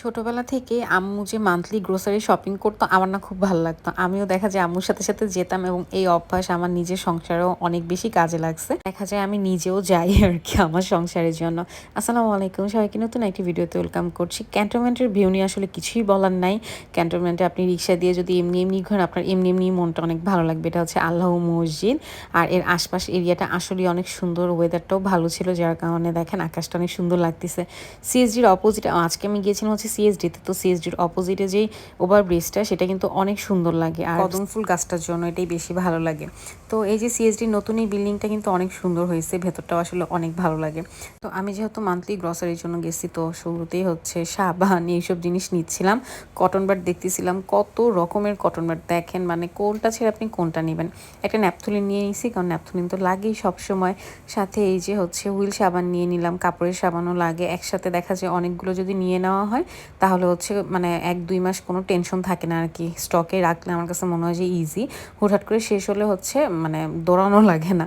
ছোটবেলা থেকে আম্মু যে মান্থলি গ্রোসারি শপিং করতো, আমার না খুব ভালো লাগতো। আমিও দেখা যায় আম্মুর সাথে সাথে যেতাম এবং এই অভ্যাস আমার নিজের সংসারেও অনেক বেশি কাজে লাগছে। দেখা যায় আমি নিজেও যাই আর কি আমার সংসারের জন্য। আসসালামু আলাইকুম, সবাইকে নতুন একটি ভিডিওতে ওয়েলকাম করছি। ক্যান্টনমেন্টের ভিউ নিয়ে আসলে কিছুই বলার নাই। ক্যান্টনমেন্টে আপনি রিক্সা দিয়ে যদি এমনি এমনি ঘুরেন, আপনার এমনি এমনি মনটা অনেক ভালো লাগবে। এটা হচ্ছে আল্লাহ মসজিদ। আর এর আশপাশ এরিয়াটা আসলে অনেক সুন্দর ওয়েদারটাও ভালো ছিল। যার কারণে দেখেন আকাশটা অনেক সুন্দর লাগতেছে। সিএসজির অপোজিট আজকে আমি গিয়েছিলাম হচ্ছে সিএসডিতে তো সিএসডির অপোজিটে যেই ওভার ব্রিজটা সেটা কিন্তু অনেক সুন্দর লাগে। আর কদম ফুল গাছটার জন্য এটাই বেশি ভালো লাগে। তো এই যে সিএসডির নতুন এই বিল্ডিংটা কিন্তু অনেক সুন্দর হয়েছে, ভেতরটাও আসলে অনেক ভালো লাগে। তো আমি যেহেতু মান্থলি গ্রসারির জন্য গেছি, তো শুরুতেই হচ্ছে সাবান, এইসব জিনিস নিচ্ছিলাম। কটন বাট দেখতেছিলাম, কত রকমের কটন বাট দেখেন মানে কোনটা ছেড়ে আপনি কোনটা নেবেন? একটা ন্যাপথলিন নিয়ে নিয়েছি কারণ ন্যাপথলিন তো লাগেই সবসময়। সাথে এই যে হচ্ছে হুইল সাবান নিয়ে নিলাম, কাপড়ের সাবানও লাগে। একসাথে দেখা যায় অনেকগুলো যদি নিয়ে নেওয়া হয় তাহলে হচ্ছে মানে এক, দুই মাস কোনো টেনশন থাকে না আর কি স্টকে রাখলে আমার কাছে মনে হয় যে ইজি হুটহাট করে শেষ হলে হচ্ছে মানে দৌড়ানো লাগে না।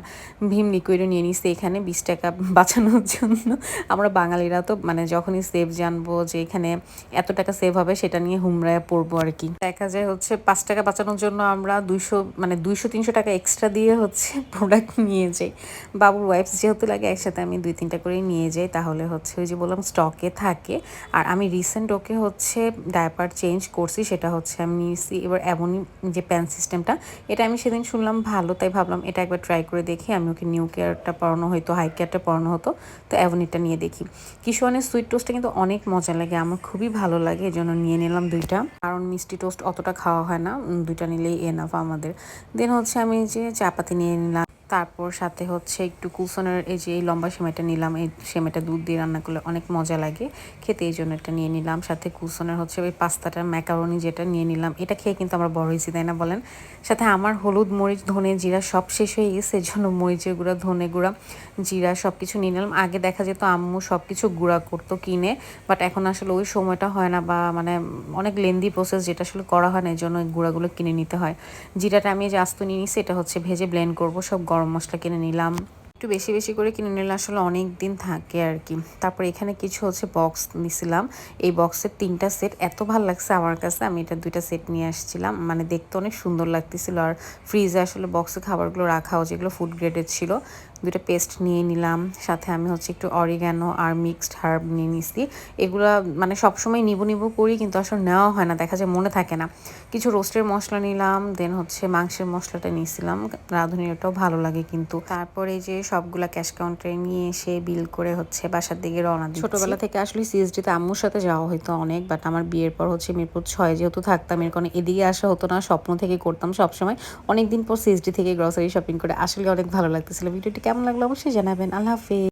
ভীম লিকুইডও নিয়ে নিচ্ছে এখানে বিশ টাকা বাঁচানোর জন্য। আমরা বাঙালিরা তো মানে যখনই সেভ জানব যে এখানে এত টাকা সেভ হবে সেটা নিয়ে হুমরায় পড়ব আর কি দেখা যায় হচ্ছে পাঁচ টাকা বাঁচানোর জন্য আমরা দুইশো মানে দুইশো, তিনশো টাকা এক্সট্রা দিয়ে হচ্ছে প্রোডাক্ট নিয়ে যাই। বাবুর ওয়াইফস যেহেতু লাগে একসাথে আমি দুই, তিনটা করে নিয়ে যাই। তাহলে হচ্ছে ওই যে বললাম স্টকে থাকে। আর আমি রিসেন্ট ওকে হচ্ছে ডায়াপার চেঞ্জ করছি, সেটা হচ্ছে আমি নিয়েছি এবার এমনই যে প্যান সিস্টেমটা এটা আমি সেদিন শুনলাম ভালো, তাই ভাবলাম এটা একবার ট্রাই করে দেখি, আমি ওকে নিউ কেয়ারটা পড়ানো হয়তো হাই কেয়ারটা পড়ানো হতো, তো অ্যাভনিটা নিয়ে দেখি। কিশোয়ানের সুইট টোস্টটা কিন্তু অনেক মজা লাগে, আমার খুবই ভালো লাগে, এই জন্য নিয়ে নিলাম দুইটা। কারণ মিষ্টি টোস্ট অতটা খাওয়া হয় না দুইটা নিলেই এনাফ আমাদের। দেন হচ্ছে আমি যে চাপাতি নিয়ে নিলাম। তারপর সাথে হচ্ছে একটু কুসনের এই যে এই লম্বা সেমাইটা নিলাম, এই সেমাইটা দুধ দিয়ে রান্না করলে অনেক মজা লাগে। খেতে এই জন্য এটা নিয়ে নিলাম। সাথে কুসনের হচ্ছে ওই পাস্তাটা ম্যাকারনি যেটা নিয়ে নিলাম। এটা খেয়ে কিন্তু আমরা বড় হয়েছি, তাই না বলেন? সাথে আমার হলুদ মরিচ, ধনে জিরা সব শেষ হয়ে গেছে এর জন্য মরিচের গুঁড়া, ধনে গুঁড়া, জিরা সব কিছু নিয়ে নিলাম। আগে দেখা যেত আম্মু সব কিছু গুঁড়া করতো কিনে বাট এখন আসলে ওই সময়টা হয় না বা মানে অনেক লেন্দি প্রসেস যেটা আসলে করা হয় না, এই জন্য গুঁড়াগুলো কিনে নিতে হয়। জিরাটা আমি যে আস্ত নিয়ে নিছি, এটা হচ্ছে ভেজে ব্লেন্ড করব, সব গরম মশলা কিনে নিলাম। একটু বেশি বেশি করে কিনে নিলে আসলে অনেক দিন থাকে আর কি। তারপর এখানে কিছু হচ্ছে বক্স নিছিলাম। এই বক্সের তিনটা সেট এত ভালো লাগছে আমার কাছে, আমি এটা দুইটা সেট নিয়ে আসছিলাম। মানে দেখতে অনেক সুন্দর লাগতেছিল আর ফ্রিজে আসলে বক্সে খাবারগুলো রাখাও যেগুলো ফুড গ্রেডের ছিল। দুটো পেস্ট নিয়ে নিলাম, সাথে আমি হচ্ছে একটু অরিগ্যানো আর মিক্সড হার্ব নিয়ে নিছি। এগুলো মানে সবসময় নিবো নিবো করি কিন্তু আসলে নেওয়া হয় না, দেখা যায় মনে থাকে না। কিছু রোস্টের মশলা নিলাম দেন হচ্ছে মাংসের মশলাটা নিয়েছিলাম রাঁধুনিটাও ভালো লাগে কিন্তু। তারপরে যে সবগুলা ক্যাশ কাউন্টারে নিয়ে এসে বিল করে হচ্ছে বাসার দিকে রওনা দিই ছোটবেলা থেকে আসলে সিএসডিতে আম্মুর সাথে যাওয়া হতো অনেক বাট আমার বিয়ের পর হচ্ছে মিরপুর ছয় যেহেতু থাকতাম, এর কারণে এদিকে আসা হতো না, স্বপ্ন থেকে করতাম সবসময়। অনেকদিন পর সিএসডি থেকে গ্রসারি শপিং করে আসলে অনেক ভালো লাগতেছিল। ভিডিওটি কেমন লাগল অবশ্যই জানাবেন। আল্লাহ হাফেজ।